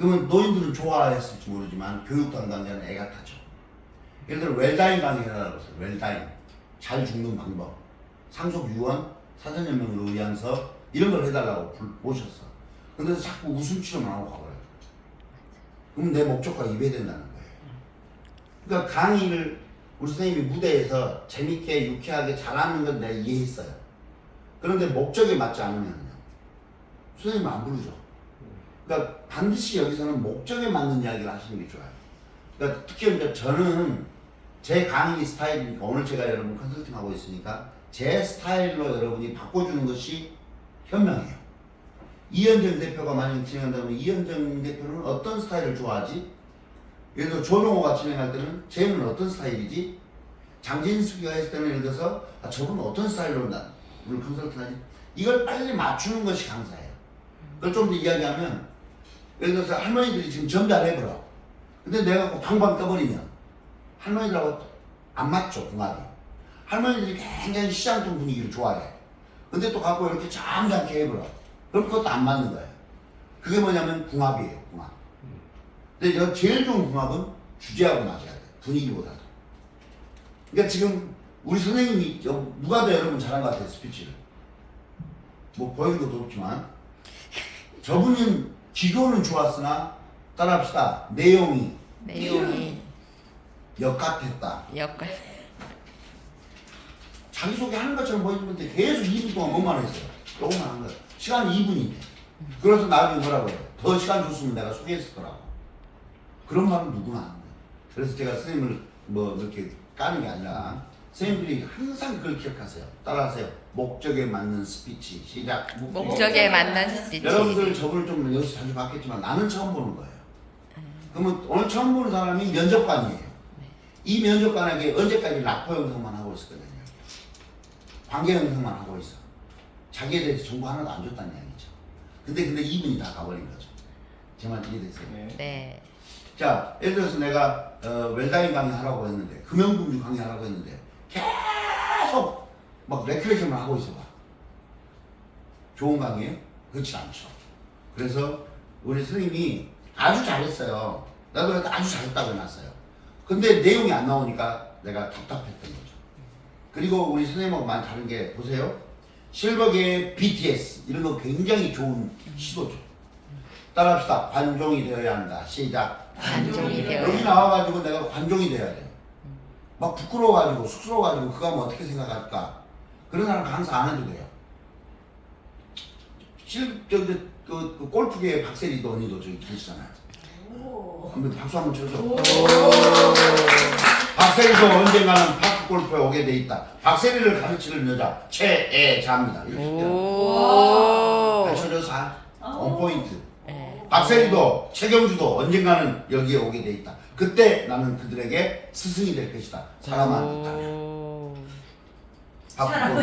그러면 노인들은 좋아했을지 모르지만 교육당 강의는 애가 타죠. 예를 들어 웰다인 강의 해달라고 했어요. 웰다인. 잘 죽는 방법. 상속 유언, 사전연명으로 의한서 이런 걸 해달라고 불- 모셨어. 근데 자꾸 웃음 치료만 하고 가버려요. 그럼 내 목적과 이배된다는 거예요. 그러니까 강의를 우리 선생님이 무대에서 재밌게 유쾌하게 잘하는 건 내가 이해했어요. 그런데 목적에 맞지 않으면요. 선생님 안 부르죠. 그러니까 반드시 여기서는 목적에 맞는 이야기를 하시는 게 좋아요. 그러니까 특히 이제 저는 제 강의 스타일이니까 오늘 제가 여러분 컨설팅 하고 있으니까 제 스타일로 여러분이 바꿔주는 것이 현명해요. 이현정 대표가 만약 진행한다면 이현정 대표는 어떤 스타일을 좋아하지? 예를 들어 조명호가 진행할 때는 쟤는 어떤 스타일이지? 장진숙이가 했을 때는 예를 들어서 아, 저분은 어떤 스타일로 나 오늘 컨설팅하지? 이걸 빨리 맞추는 것이 강사예요. 그걸 좀 더 이야기하면 예를 들어서 할머니들이 지금 전달을 해버려. 근데 내가 그 방방 떠버리면 할머니들하고 안 맞죠 궁합이. 할머니들이 굉장히 시장통 분위기를 좋아해. 근데 또 갖고 이렇게 잠잠게 해버려. 그럼 그것도 안 맞는 거예요. 그게 뭐냐면 궁합이에요 궁합. 근데 저 제일 좋은 궁합은 주제하고 맞아야 돼. 분위기보다도. 그러니까 지금 우리 선생님이 여- 누가 더 여러분 잘한 것 같아요 스피치를. 뭐 보여준 것도 없지만 저분은 기교는 좋았으나 따라합시다 내용이 내용이 역같았다. 역할 자기소개 하는 것처럼 보이는데 계속 2분 동안 뭐만 했어요. 요것만 한 거예요. 시간 2분인데. 그래서 나중에 뭐라고 해요. 더 시간 줬으면 내가 소개했을 거라고. 그런 말은 누구나 하는 거예요. 그래서 제가 선생님을 뭐 이렇게 까는 게 아니라 선생님들이 항상 그걸 기억하세요. 따라하세요. 목적에 맞는 스피치. 시작. 목적에 맞는 스피치 여러분들 저분을 좀 여기서 자주 봤겠지만 나는 처음 보는 거예요. 그러면 오늘 처음 보는 사람이 면접관이에요. 이 면접관에게 언제까지 라포 영상만 하고 있을 거냐요. 관계 영상만 하고 있어. 자기에 대해서 정보 하나도 안 줬다는 이야기죠. 근데 근데 이분이 다 가버린 거죠. 제 말 이해되세요? 네 자, 예를 들어서 내가 어, 웰다인 강의 하라고 했는데 금융금융 강의 하라고 했는데 계속 막 레크레이션을 하고 있어 봐. 좋은 강의예요? 그렇지 않죠. 그래서 우리 선생님이 아주 잘했어요. 나도 아주 잘했다고 해놨어요. 근데 내용이 안 나오니까 내가 답답했던 거죠. 그리고 우리 선생님하고 많이 다른 게 보세요. 실버계의 BTS 이런 거 굉장히 좋은 시도죠. 따라합시다. 관종이 되어야 한다. 시작. 관종이 되어야 여기 나와가지고 내가 관종이 돼야 돼. 막 부끄러워가지고 쑥스러워가지고 그거 하면 어떻게 생각할까? 그런 사람 강사 안 해도 돼요. 실, 저, 저, 그, 그 골프계의 박세리도 언니도 저기 계시잖아요. 한번 박수 한번 쳐줘. 박세리도 언젠가는 파크 골프에 오게 돼 있다. 박세리를 가르치는 여자 최애자입니다. 이렇게 오 가르쳐줘서 아, 원 포인트. 네. 박세리도 최경주도 언젠가는 여기에 오게 돼 있다. 그때 나는 그들에게 스승이 될 것이다. 사람한테. 오. 박수.